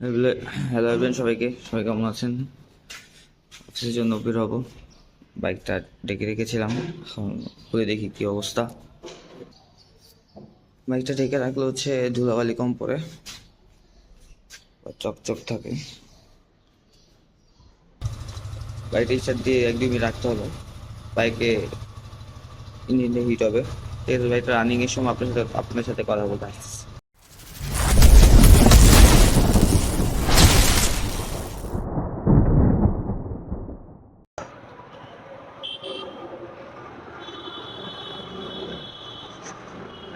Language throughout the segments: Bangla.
হ্যালো এভরিওয়ান সবাইকে। সবাই কেমন আছেন? অফিসের জন্য বের হব। বাইকটা ডেকে রেখেছিলাম। এখন খুলে দেখি কি অবস্থা। বাইকটা ডেকে রাখলে হচ্ছে ধুলাবালি কম বা চকচক থাকে। বাইকটা ইচ্ছা দিয়ে এক দুই রাখতে হবে। বাইকে ইঞ্জিনটা হিট হবে। বাইকটা রানিংয়ের সময় আপনার সাথে আপনার সাথে কথা বলতে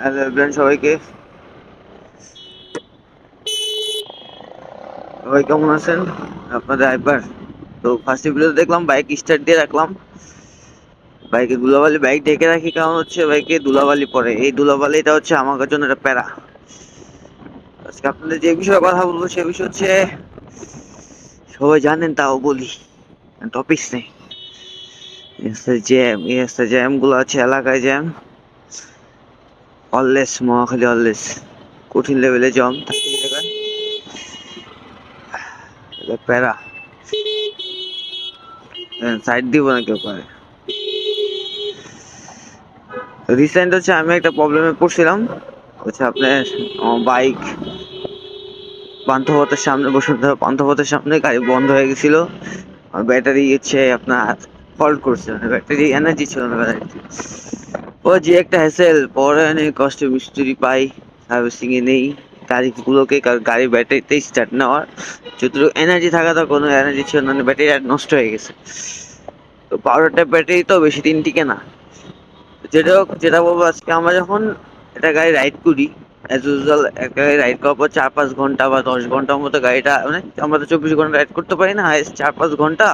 হ্যালো এভরিওয়ান সবাইকে। সবাই কেমন আছেন? আপনাদের তো ফার্স্ট দেখলাম বাইক স্টার্ট দিয়ে রাখলাম। বাইকে ধুলাবালি বাইক ঢেকে রাখি কারণ হচ্ছে বাইকে ধুলাবালি পড়ে। এই ধুলাবালিটা হচ্ছে আমার জন্য একটা প্যারা। আজকে আপনাদের যে বিষয়ে কথা বলব সে বিষয় হচ্ছে, সবাই জানেন তাও বলি। টপিকস নেই। জ্যাম এই জ্যামগুলো আছে, এলাকায় জ্যাম অললেস মহাখালী অললেস কঠিন লেভেলে জম প্যারা। সাইড দিব না কেউ পারে রিসেন্ট হচ্ছে, আমি একটা প্রবলেমে পড়ছিলাম। হচ্ছে আপনার বাইক পান্থপথের সামনে বসুন্ধরা পান্থপথের সামনে গাড়ি বন্ধ হয়ে গেছিল। ব্যাটারি হচ্ছে আপনার ফল্ট করছে মানে ব্যাটারি এনার্জি ছিল না ব্যাটারিতে ও যে একটা হ্যাসেল পরে অনেক কষ্ট, মিস্ত্রি পাই সার্ভিসিং এ নেই গাড়িগুলোকে গাড়ি ব্যাটারিতে স্টার্ট নেওয়ার। যতটুকু এনার্জি থাকা তো কোনো এনার্জি ছিল না ব্যাটারি আর নষ্ট হয়ে গেছে। তো পাউডারটা ব্যাটারি তো বেশি দিন টিকে না। যেটা হোক, যেটা বলব, আজকে আমরা যখন একটা গাড়ি রাইড করি অ্যাজ ইউজুয়াল একটা গাড়ি রাইড করার পর চার পাঁচ ঘণ্টা বা দশ ঘণ্টার মতো গাড়িটা মানে আমরা তো চব্বিশ ঘণ্টা রাইড করতে পারি না চার পাঁচ ঘণ্টা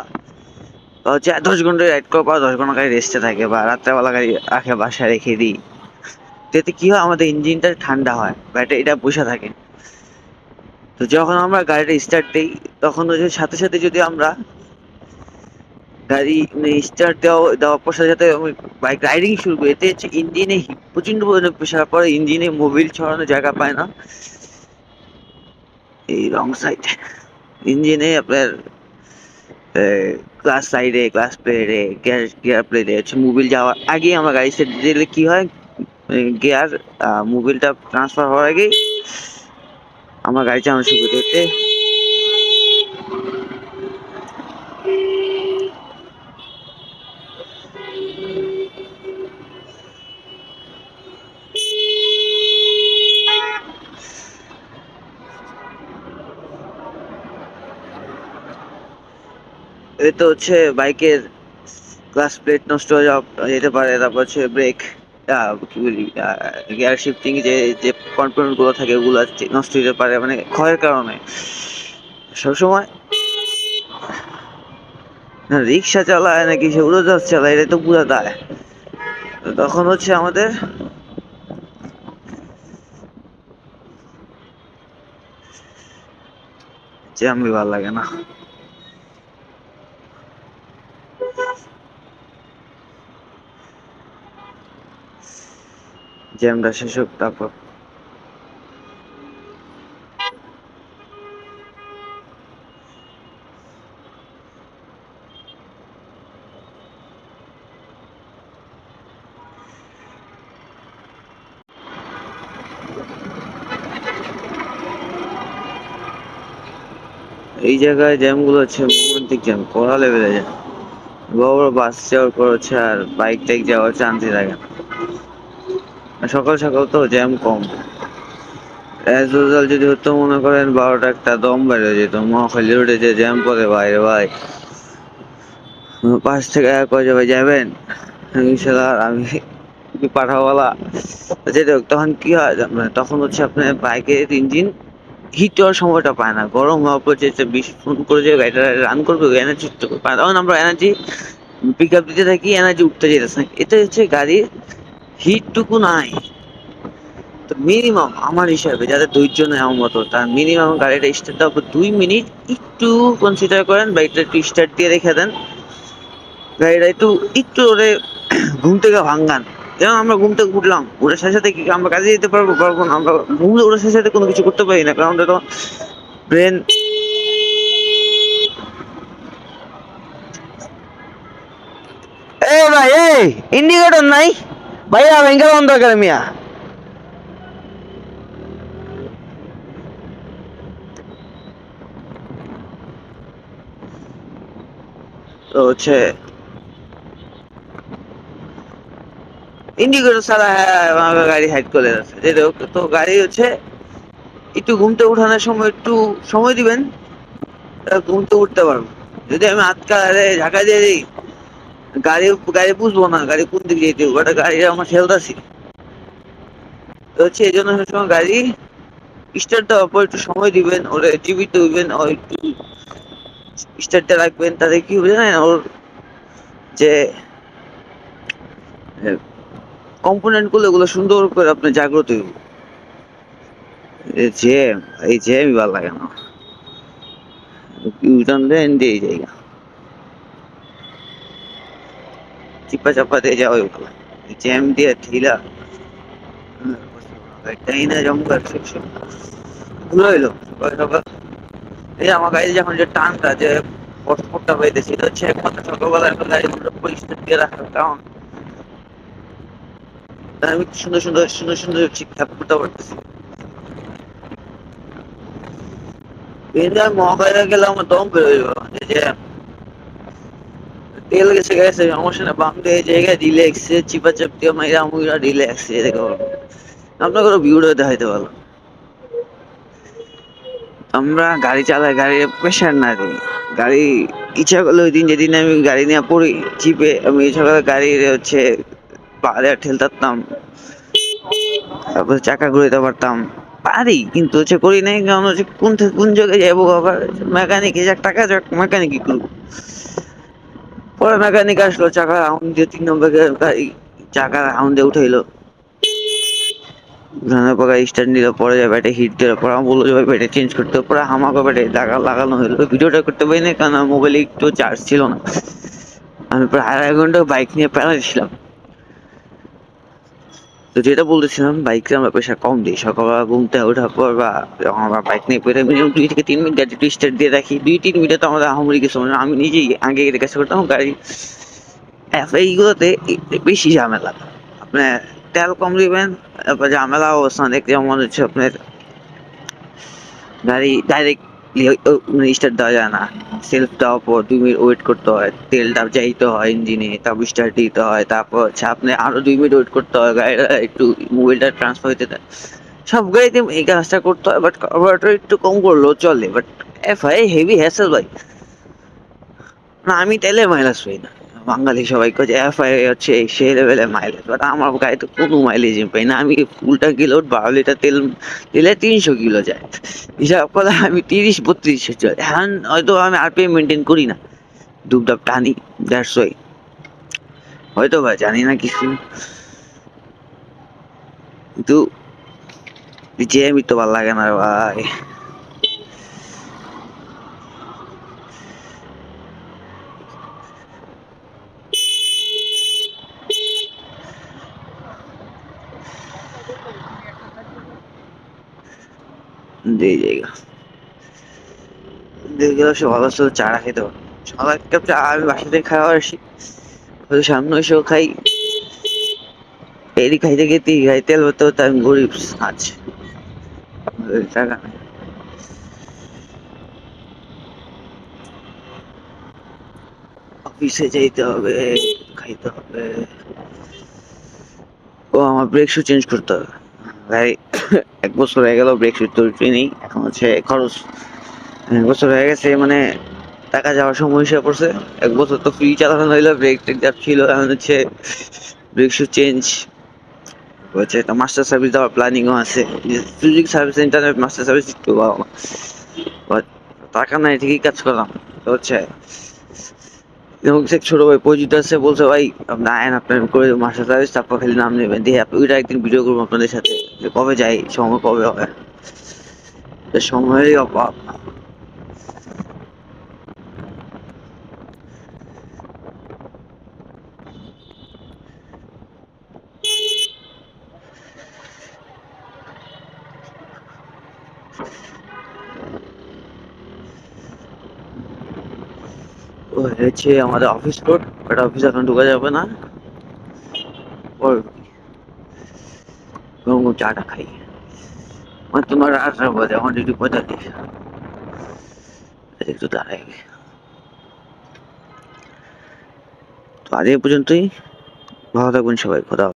হচ্ছে দশ ঘণ্টা রাইড করার পর দশ ঘণ্টা গাড়ি রেস্টে থাকে বা রাত্রেবেলা গাড়ি রাখে বাসায় রেখে দিই। তো এতে কি হয়? আমাদের ইঞ্জিনটা ঠান্ডা হয় ব্যাটারিটা বসে থাকে। তো যখন আমরা গাড়িটা স্টার্ট দিই, তখন যে সাথে সাথে যদি আমরা গাড়ি স্টার্ট দেওয়া, দেওয়ার পর সাথে সাথে বাইক রাইডিং শুরু করি। এতে হচ্ছে ইঞ্জিনে প্রচণ্ড পরিমাণে প্রেশার পড়ে ইঞ্জিনে মোবিল ছড়ানোর জায়গা পায় না। এই রং সাইড ইঞ্জিনে আপনার ক্লাস সাইডে ক্লাস প্লেটে গিয়ার গিয়ার প্লেটে হচ্ছে মোবিল যাওয়ার আগেই আমরা গাড়ি সেট দিলে কি হয়? গিয়ার মোবিলটা ট্রান্সফার হওয়ার আগেই আমার গাড়ি চালানো শুরু করি এতে হচ্ছে বাইকের ক্লাস প্লেট নষ্ট হয়ে যাওয়া যেতে পারে, তারপর হচ্ছে ব্রেক কি বলি গিয়ার শিফটিং যে যে কম্পোনেন্টগুলো থাকে ওগুলো নষ্ট হতে পারে মানে ক্ষয়ের কারণে। সবসময় না, রিক্সা চালায় নাকি সে উড়োজাহাজ চালায় এটা তো পুরো দায়। তখন হচ্ছে আমাদের যে আমি ভালো লাগে না। জ্যামটা শেষ হোক তারপর এই জায়গায় জ্যামগুলো হচ্ছে মোমেন্টিক জ্যাম, কড়া লেভেলে জ্যাম। বড় বড় বাস যাওয়ার পর হচ্ছে আর বাইক টাইক যাওয়ার চান্সই থাকে না। সকাল সকাল তো জ্যাম কম। অ্যাজ ইউজুয়াল যদি হতো মনে করেন বারোটা একটা দম বেড়ে যেত, মহাখালী রোডে যে জ্যাম পড়ে বাইরে ভাই। পাশ থেকে এক কয়ে ভাই যাবেন? আমি সালা আমি পাঠাওয়ালা? যেটা হোক, তখন কি হয় মানে তখন হচ্ছে আপনার বাইকের ইঞ্জিন হিট হওয়ার সময়টা পায় না। গরম হওয়ার পর যে ফোন করে যে গাড়িটা রান করবে এনার্জি পায় না। তখন আমরা এনার্জি পিক আপ দিতে থাকি এনার্জি উঠতে যেতেছে না এটা হচ্ছে গাড়ির হিটটুকু নাই। তো মিনিমাম আমার হিসাবে যাদের দুইজন আমার মতো তার মিনিমাম গাড়িটা স্টার্ট দেওয়ার দুই মিনিট একটু কনসিডার করেন, বাইকটা একটু স্টার্ট দিয়ে রেখে দেন। গাড়িটা একটু একটু ওরে ঘুম থেকে ভাঙ্গান। যেমন আমরা ঘুম থেকে উঠলাম ওটার সাথে সাথে কি আমরা কাজে যেতে পারব? পারব না আমরা ঘুম ওটার সাথে সাথে কোনো কিছু করতে পারি না, কারণ ওটা তো ব্রেন এ ভাই এ ইন্ডিকেটর নাই। ভাইয়া ব্যাংকে বন্ধ দরকার মিয়া। তো হচ্ছে ইন্ডিকেটর ছাড়া হ্যাঁ গাড়ি হাইড করে যাচ্ছে তো গাড়ি হচ্ছে, একটু ঘুমতে উঠানোর সময় একটু সময় দিবেন ঘুমতে উঠতে পারব। যদি আমি আরে ঢাকা দিয়ে দিই গাড়ি গাড়ি বুঝব না, গাড়ি কোন দিকে ওটা গাড়ি আমার তো হচ্ছে এই জন্য সবসময় গাড়ি স্টার্ট দেওয়ার পর একটু সময় দিবেন, ওরা একটু স্টার্টটা রাখবেন, তাতে কি ওর যে এগুলো সুন্দর করে আপনি জাগ্রত হইব। জ্যাম এই জ্যামই ভালো লাগে না ইউটার্ন দিয়ে জায়গা। চিপা চাপা দিয়ে যাওয়া ভালো। জ্যাম দিয়ে ঢিলা। না জমকার হইল। এই আমার যখন যে টানটা যে হচ্ছে একমাত্র গাড়ি পরিষ্কার দিয়ে রাখার কারণ। আমি সুন্দর সুন্দর সুন্দর সুন্দর ঠিকঠাক করতে পারতেছি। আমি মহাকায় গেলে আমার দম এই যে তেল গেছে গেছে সমস্যা না বাম দিয়ে জায়গায় রিল্যাক্স চিপা চাপ দিয়ে মাইরা মুইরা রিল্যাক্স দেখো। আপনাকে ভিউটা দেখাইতে পারল আমরা গাড়ি চালাই গাড়ির প্রেশার না দিই। গাড়ি ইচ্ছা করলে ওই দিন যেদিন আমি গাড়ি নিয়ে পড়ি চিপে আমি ইচ্ছা করলে গাড়ি হচ্ছে পাহাড়ে ঠেলতাম তারপর চাকা ঘুরাইতে পারতাম। পারি, কিন্তু হচ্ছে করি নাই, কারণ হচ্ছে কোন কোন জায়গায় যাব আবার মেকানিক যাক টাকা যাক মেকানিক করব। পরে মেকানিক আসলো, চাকা রাউন্ড দিয়ে তিন নম্বর গাড়ি, চাকা রাউন্ডে উঠাইলো। পর গাড়ি স্টার্ট নিল, পরে যায় ব্যাটে হিট দিল, পরে আমি বলল যে ব্যাটে চেঞ্জ করতে হবে। পরে আমাকে ব্যাটে লাগা, লাগানো হলো ভিডিওটা করতে পারি না কারণ মোবাইলে একটু চার্জ ছিল না। আমি প্রায় আড়াই ঘণ্টা বাইক নিয়ে পেলাইছিলাম তো যেটা বলতেছিলাম বাইকে আমরা পেশা কম দিই। সকালবেলা ঘুমতে ওঠার পর বা যখন আমরা বাইক নিয়ে বেরোই মিনিমাম দুই থেকে তিন মিনিট গাড়ি স্টার্ট দিয়ে রাখি। দুই তিন মিনিটে তো আমাদের আহামরি কিছু হয় না। আমি নিজেই আগে কাছে করতাম, গাড়ি এইগুলোতে বেশি ঝামেলা। আপনার তেল কম দিবেন তারপর ঝামেলা অবস্থা দেখতে যেমন হচ্ছে আপনার গাড়ি ডাইরেক্ট স্টার্ট দেওয়া যায় না সেলফ দেওয়ার পর দুই মিনিট ওয়েট করতে হয়, তেলটা যাইতে হয় ইঞ্জিনে তারপর স্টার্ট দিতে হয়, তারপর হচ্ছে আপনি আরও দুই মিনিট ওয়েট করতে হয় গাড়িটা একটু মোবাইলটা ট্রান্সফার হইতে দেয়। সব গাড়িতে এই কাজটা করতে হয় বাট কার্বোরেটর একটু কম করলেও চলে বাট এফ হেভি হ্যাসেল ভাই। না, আমি তেলে মাইনাস পাই না। বাঙালি সবাই কয়ে এফ আই হচ্ছে সেই লেভেলের মাইলেজ বাট আমার গাড়িতে কোনো মাইলেজ পাই না। আমি ফুলটা কিলো বারো লিটার তেল দিলে তিনশো কিলো যায়? হিসাব করে আমি তিরিশ বত্রিশশো চলে এখন হয়তো আমি আরপিএম মেনটেন করি না। ডুবডাব টানি ওয়াই হয়তো বা জানি না কিছু। কিন্তু, যে আমি তো ভালো লাগে না ভাই। দিয়ে জায়গা দেখে সে ভালো ছিল চারা খেতে। সকাল কাপ চা আমি বাসাতে খাওয়া আসি। হয়তো সামনে এসেও খাই। এরই খাইতে খেতে খাই তেল হতে হতে আমি গরিব আজ টাকা নেই। অফিসে যেতে হবে, খাইতে হবে। ও আমার ব্রেক শু চেঞ্জ করতে হবে। ভাই এক বছর হয়ে গেল ব্রেক শু তো নেই এখন হচ্ছে খরচ এক বছর হয়ে গেছে মানে টাকা যাওয়ার সময় এসে পড়ছে। এক বছর তো ফ্রি চালানো হইল ব্রেক টেক যা ছিল, এখন হচ্ছে ব্রেক শু চেঞ্জ হচ্ছে একটা মাস্টার সার্ভিস দেওয়ার প্ল্যানিংও আছে। সুযোগ সার্ভিস সেন্টারের মাস্টার সার্ভিস। টাকা নাই, ঠিকই কাজ করলাম। হচ্ছে এবং সে ছোট ভাই পরিচিত আছে, বলছে, ভাই, আপনি আয়েন, আপনার করে মাস্টার সার্ভিস তারপর খালি নাম নেবেন। দিয়ে ওইটা একদিন ভিডিও করব আপনাদের সাথে, যে কবে যাই, সময় কবে হবে? সময়েরই অভাব ও হচ্ছে আমাদের অফিস রোড এটা অফিস এখন ঢোকা যাবে না। ওর গরম গরম চাটা খাই। মানে তোমার আর বলে আমার ডিউটি দিস? একটু দাঁড়াই। তো আজ এই পর্যন্তই। ভালো থাকবেন সবাই, খোদা।